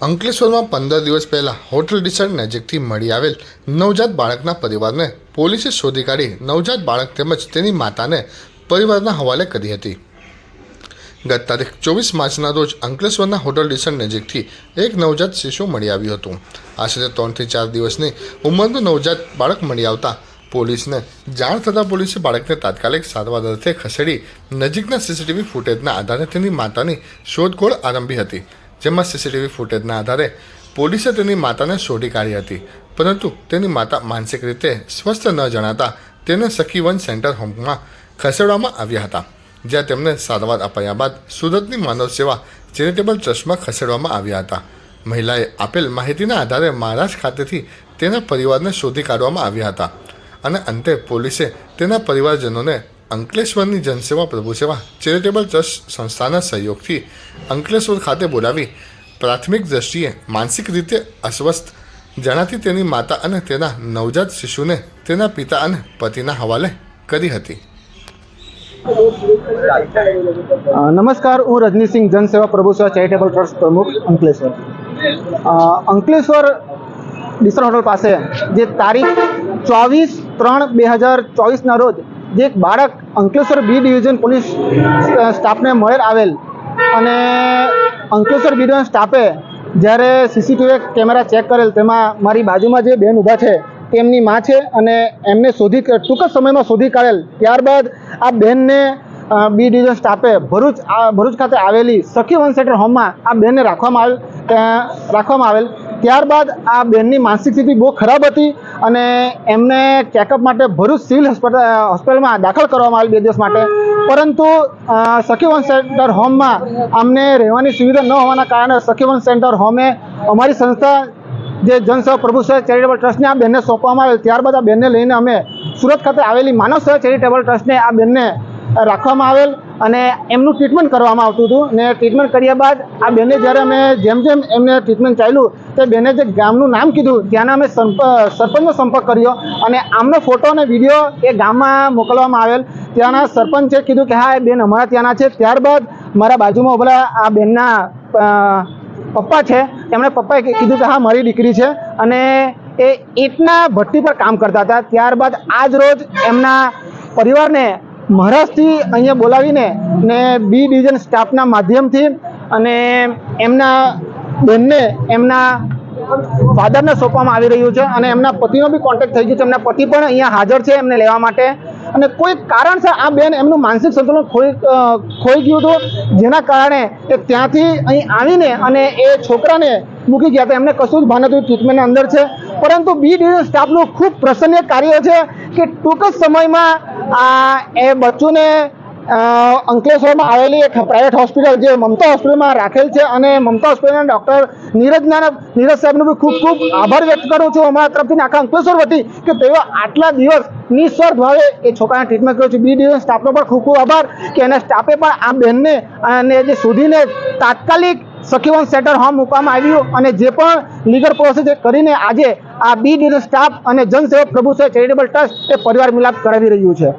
અંકલેશ્વરમાં પંદર દિવસ પહેલાં હોટલ ડિસન્ટ નજીકથી મળી આવેલ નવજાત બાળકના પરિવારને પોલીસે શોધી કાઢી નવજાત બાળક તેમજ તેની માતાને પરિવારના હવાલે કરી હતી. ગત તારીખ ચોવીસ માર્ચના રોજ અંકલેશ્વરના હોટલ ડિસન્ટ નજીકથી એક નવજાત શિશુ મળી આવ્યું હતું. આશરે ત્રણથી ચાર દિવસની ઉંમરનું નવજાત બાળક મળી આવતા પોલીસને જાણ થતાં પોલીસે બાળકને તાત્કાલિક સારવાર અર્થે ખસેડી નજીકના સીસીટીવી ફૂટેજના આધારે તેની માતાની શોધખોળ આરંભી હતી. જેમાં સીસીટીવી ફૂટેજના આધારે પોલીસે તેની માતાને શોધી કાઢી હતી. પરંતુ તેની માતા માનસિક રીતે સ્વસ્થ ન જણાતા તેને સખીવન સેન્ટર હોમમાં ખસેડવામાં આવ્યા હતા, જ્યાં તેમને સારવાર અપાયા બાદ સુરતની માનવ સેવા ચેરિટેબલ ટ્રસ્ટમાં ખસેડવામાં આવ્યા હતા. મહિલાએ આપેલ માહિતીના આધારે મહારાષ્ટ્ર ખાતેથી તેના પરિવારને શોધી કાઢવામાં આવ્યા હતા અને અંતે પોલીસે તેના પરિવારજનોને અંકલેશ્વરની જનસેવા પ્રભુ સેવા ચેરિટેબલ ટ્રસ્ટ સંસ્થાના સહયોગથી અંકલેશ્વર ખાતે બોલાવી પ્રાથમિક દ્રષ્ટિએ માનસિક રીતે અસ્વસ્થ જણાતી તેની માતા અને તેના નવજાત શિશુને તેના પિતા અને પતિના હવાલે કરી હતી. નમસ્કાર, હું રજનીસિંહ જનસેવા પ્રભુ સેવા ચેરિટેબલ ટ્રસ્ટ પ્રમુખ અંકલેશ્વર. અંકલેશ્વર ડિસર હોટલ પાસે જે તારીખ ચોવીસ ત્રણ બે હજાર ચોવીસના રોજ જે એક બાળક અંકલેશ્વર બી ડિવિઝન પોલીસ સ્ટાફને મળેલ આવેલ. અને અંકલેશ્વર બી ડિવિઝન સ્ટાફે જ્યારે સીસીટીવી કેમેરા ચેક કરેલ, તેમાં મારી બાજુમાં જે બેન ઊભા છે, તેમની માં છે અને એમને શોધી ટૂંક જ સમયમાં શોધી કાઢેલ. ત્યારબાદ આ બેનને બી ડિવિઝન સ્ટાફે ભરૂચ ભરૂચ ખાતે આવેલી સખી વન સેન્ટર હોમમાં આ બેનને રાખવામાં આવેલ રાખવામાં આવેલ. ત્યારબાદ આ બેનની માનસિક સ્થિતિ બહુ ખરાબ હતી અને એમને ચેકઅપ માટે ભરૂચ સિવિલ હોસ્પિટલ હોસ્પિટલમાં દાખલ કરવામાં આવી બે દિવસ માટે. પરંતુ સખીવન સેન્ટર હોમમાં અમને રહેવાની સુવિધા ન હોવાના કારણે સખીવન સેન્ટર હોમે અમારી સંસ્થા જે જનસેવા પ્રભુ સેવા ચેરિટેબલ ટ્રસ્ટને આ બેનને સોંપવામાં આવેલ. ત્યારબાદ આ બેનને લઈને અમે સુરત ખાતે આવેલી માનવ સેવા ચેરિટેબલ ટ્રસ્ટને આ બેનને રાખવામાં આવેલ. અને એમનું ટ્રીટમેન્ટ કરવામાં આવતું હતું. ને ટ્રીટમેન્ટ કર્યા બાદ આ બેને જ્યારે અમે જેમ જેમ એમને ટ્રીટમેન્ટ ચાલ્યું, તે બેને જે ગામનું નામ કીધું, ત્યાંના અમે સરપંચનો સંપર્ક કર્યો અને આમનો ફોટો અને વીડિયો એ ગામમાં મોકલવામાં આવેલ. ત્યાંના સરપંચે કીધું કે, હા, એ બેન અમારા ત્યાંના છે. ત્યારબાદ મારા બાજુમાં ઉભેલા આ બેનના પપ્પા છે. એમણે પપ્પાએ કીધું કે, હા, મારી દીકરી છે. અને એ ઈંટના ભઠ્ઠી પર કામ કરતા હતા. ત્યારબાદ આજ રોજ એમના પરિવારને મહારાષ્ટ્રથી અહીંયા બોલાવીને ને બી ડિવિઝન સ્ટાફના માધ્યમથી અને એમના બેનને એમના ફાધરને સોંપવામાં આવી રહ્યું છે અને એમના પતિનો બી કોન્ટેક્ટ થઈ ગયો છે. એમના પતિ પણ અહીંયા હાજર છે એમને લેવા માટે. અને કોઈ કારણસર આ બેન એમનું માનસિક સંતુલન ખોઈ ખોઈ ગયું હતું, જેના કારણે એ ત્યાંથી અહીં આવીને અને એ છોકરાને મૂકી ગયા હતા. એમને કશું જ ભાન હતું ટ્રીટમેન્ટની અંદર છે. પરંતુ બી ડિવિઝન સ્ટાફનું ખૂબ પ્રસન્ય કાર્ય છે કે ટૂંક જ સમયમાં આ એ બચ્ચુને અંકલેશ્વરમાં આવેલી એક પ્રાઇવેટ હોસ્પિટલ જે મમતા હોસ્પિટલમાં રાખેલ છે અને મમતા હોસ્પિટલના ડૉક્ટર નીરજના નીરજ સાહેબનો બી ખૂબ ખૂબ આભાર વ્યક્ત કરું છું. અમારા તરફથી આખા અંકલેશ્વર વતી કે તેઓ આટલા દિવસ નિઃસ્વાર્થ ભાવે એ છોકરાને ટ્રીટમેન્ટ કર્યું છે. બી ડિવિઝન સ્ટાફનો પણ ખૂબ ખૂબ આભાર કે એના સ્ટાફે પણ આ બહેનને અને જે સુધીને તાત્કાલિક સખીવન સેટર હોમ મૂકવામાં આવ્યું અને જે પણ લીગલ પ્રોસેસ કરીને આજે આ બી ડીનો સ્ટાફ અને જનસેવક પ્રભુ છે ચેરિટેબલ ટ્રસ્ટ એ પરિવાર મિલાપ કરાવી રહ્યું છે.